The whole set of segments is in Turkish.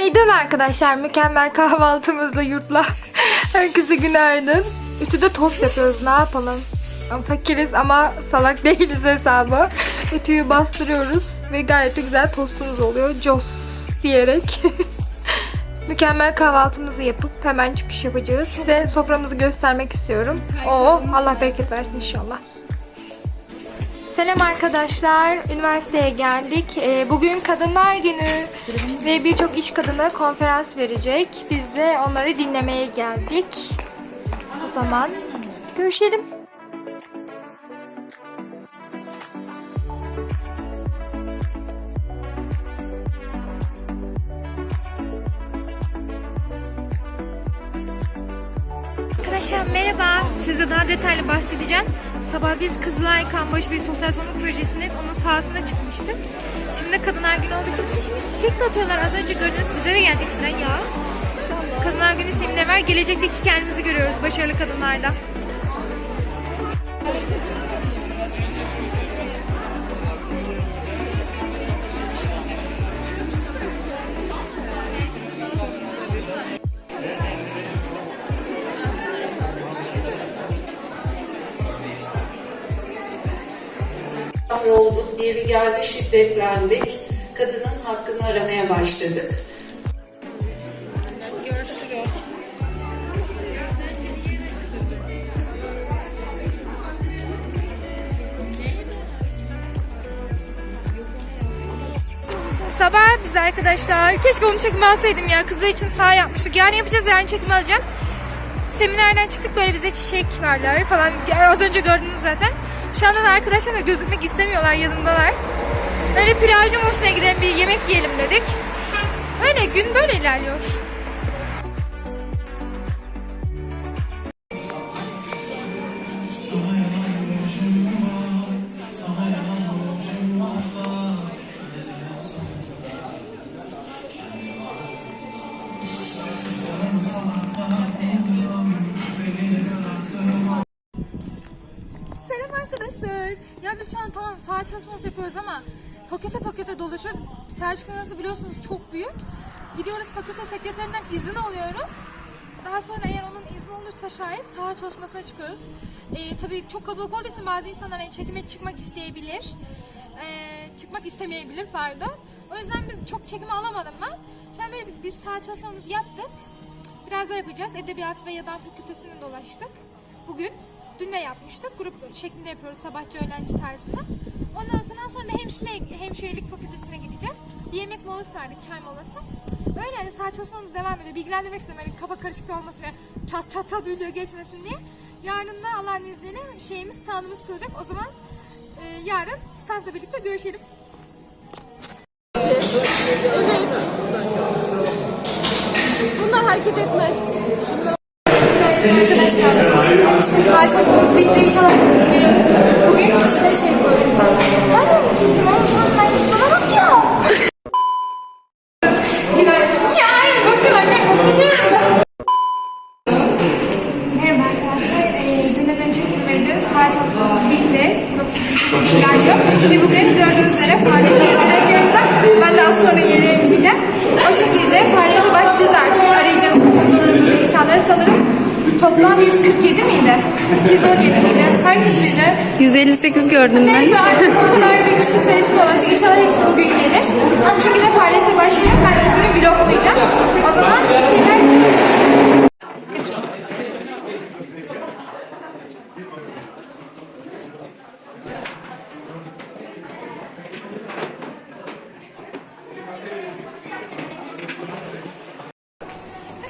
Günaydın arkadaşlar. Mükemmel kahvaltımızla yurtla. Herkese günaydın. Ütüde tost yapıyoruz. Ne yapalım? Fakiriz ama salak değiliz hesabı. Ütüyü bastırıyoruz ve gayet de güzel tostumuz oluyor. Jos diyerek. Mükemmel kahvaltımızı yapıp hemen çıkış yapacağız. Size soframızı göstermek istiyorum. Oo, Allah bereket versin inşallah. Selam arkadaşlar. Üniversiteye geldik. Ee, Bugün Kadınlar Günü ve birçok iş kadını konferans verecek. Biz de onları dinlemeye geldik. O zaman görüşelim. Arkadaşlar merhaba. Size daha detaylı bahsedeceğim. Sabah biz Kızılay Kamboş bir sosyal sorumluluk projesindeyiz. Onun sahasına çıkmıştık. Şimdi Kadınlar Günü olduğu için bize şimdi çiçek dağıtıyorlar. Az önce gördünüz bize de gelecek Sinan ya. İnşallah. Kadınlar Günü seminer var. Gelecekteki kendimizi görüyoruz başarılı kadınlarda. Olduk, yeri geldi şiddetlendik. Kadının hakkını aramaya başladık. Sabah biz arkadaşlar. Keşke onu çekime alsaydım ya. Kızlar için sağ yapmıştık. Yani yapacağız yani çekime alacağım. Seminerden çıktık böyle bize çiçek verler falan. Az önce gördünüz zaten. Şu anda da arkadaşlar da gözükmek istemiyorlar yanımdalar. Böyle pilavcı Muhsin'e gidelim bir yemek yiyelim dedik. Öyle gün böyle ilerliyor. Ama fakülte fakülte dolaşıyoruz. Selçuk Üniversitesi biliyorsunuz çok büyük. Gidiyoruz fakülte sekreterinden izin alıyoruz. Daha sonra eğer onun izni olursa şayet saha çalışmasına çıkıyoruz. Ee, tabii çok kalabalık için bazı insanlar hani çekime çıkmak isteyebilir. Ee, çıkmak istemeyebilir pardon. O yüzden biz çok çekime alamadım ben. Şu an biz saha çalışmamızı yaptık. Biraz da yapacağız. Edebiyat ve Yadan Fakültesini dolaştık. Bugün. Dün de yapmıştık. Grup şeklinde yapıyoruz sabahçı öğlenci tarzında. Ondan sonra, sonra da hemşire, hemşirelik fakültesine gideceğiz. Bir yemek molası verdik, çay molası. Öyle yani saat çalışmamız devam ediyor. Bilgilendirmek istedim hani kafa karışıklığı olmasın diye, çat çat çat video geçmesin diye. Yarın da Allah'ın izniyle şeyimiz, standımız kurulacak. O zaman e, yarın standla birlikte görüşelim. Bunlar hareket etmez. Arkadaşlar, işte çalışmamız bitti. İnşallah. Bugün işte şey yapıyoruz. Saat çalışmamız bitti. İlerliyor. Ve bugün gördüğünüz üzere faaliyetlerine giriyoruz. Ben daha sonra yerlerimi giyeceğim. O şekilde faaliyete başlayacağız artık. Arayacağız toplalarımızı, insanları sanırım. Toplam 147 miydi? 217 miydi? Hangisiydi? 158 gördüm ben. Neyse artık o kadar bir kişi sayısı dolaştık. İnşallah hepsi bugün gelir. Ama bu şekilde faaliyete başlayacak. Ben de bugünü vloglayacağım. O zaman iyi seyirler.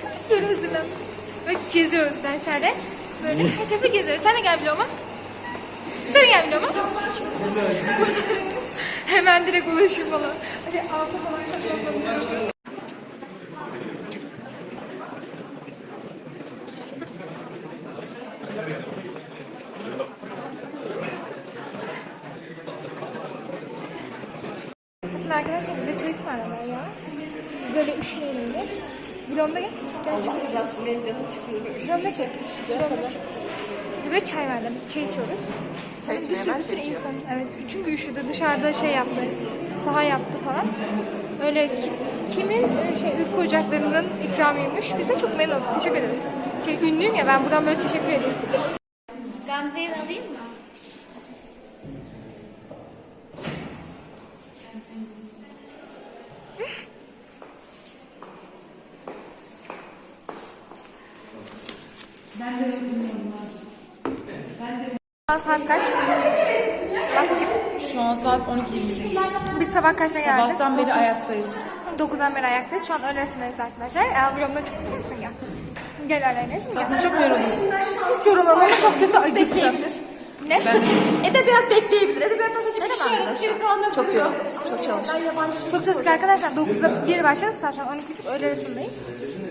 Biz böyle hazırlandık. Böyle geziyoruz derslerde. Böyle etrafı geziyoruz. Sen de gel vloguma. Sen de gel vloguma. Hemen direkt ulaşım falan. Hadi alta falan kapatalım. Arkadaşlar bize çay ısmarladılar ya. Böyle üşüyelim diye. Vlogda gel. Gel çık. Benim canım çıkıyor. Vlogda çek. Vlogda çek. Böyle çay verdi. Biz çay içiyoruz. Çay bir sürü, bir sürü insan. Evet. Çünkü üşüdü. Dışarıda şey yaptı. Saha yaptı falan. Öyle ki- kimin e, şey ülke ocaklarının ikramıymış. Biz de çok memnun olduk. Teşekkür ederiz. Şey, ünlüyüm ya ben buradan böyle teşekkür ediyorum. Ben de Saat kaç? Bak, Şu an saat 12.28. biz sabah kaçta geldik? Sabahtan beri ayaktayız. 9'dan beri ayaktayız. Şu an öğle arasındayız arkadaşlar. Eğer vlogumda çıktı mısın gel. Gel Aleyna gel. Çok mu yoruldun? Hiç yorulmadım ama çok kötü acıktım. Ne? Edebiyat bekleyebilir. Edebiyattan sadece bir şey arkadaşlar. Çok yoruldum. Çok çalıştım. Çok çalıştık arkadaşlar. 9'da bir başladık. Saat şu an 12.30 öğle arasındayız.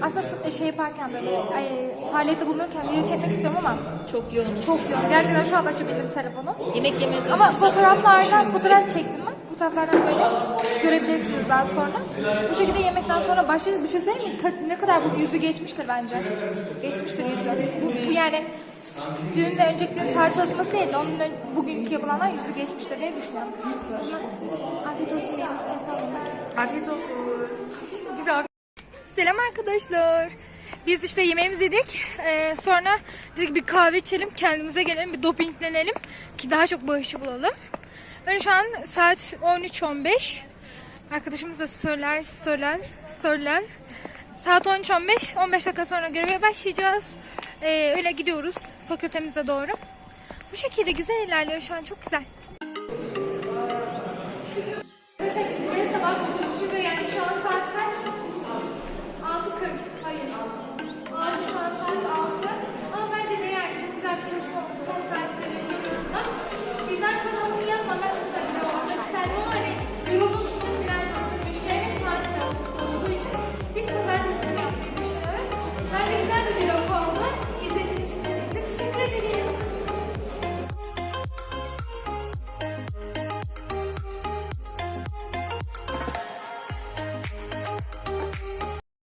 Aslında şey yaparken böyle ay, faaliyette bulunurken video çekmek istiyorum ama Çok yoğunuz. çok yoğun. Gerçekten şu an açabildim telefonu. Yemek yemeye Ama fotoğraflardan fotoğraf çektim ben. Fotoğraflardan böyle görebilirsiniz daha sonra. Bu şekilde yemekten sonra başladık. Bir şey söyleyeyim mi? Ka- Ne kadar bu yüzü geçmiştir bence. Geçmiştir yüzü. Bu, bu yani düğün ve önceki gün saat çalışması değil de onun ön- bugünkü yapılanlar yüzü geçmiştir diye düşünüyorum. Afiyet olsun. Afiyet olsun. Güzel. Selam arkadaşlar. Biz işte yemeğimizi yedik. Ee, sonra dedik bir kahve içelim, kendimize gelelim, bir dopinglenelim ki daha çok bağışı bulalım. Böyle şu an saat 13.15. Arkadaşımız da storyler, storyler, storyler. Saat 13.15, 15 dakika sonra göreve başlayacağız. Ee, öyle gidiyoruz fakültemize doğru. Bu şekilde güzel ilerliyor şu an, çok güzel. Arkadaşlar biz buraya sabah 9.30'da yani şu an saat kaç? 6.40. Hayır 6. 6 şu an saat 6.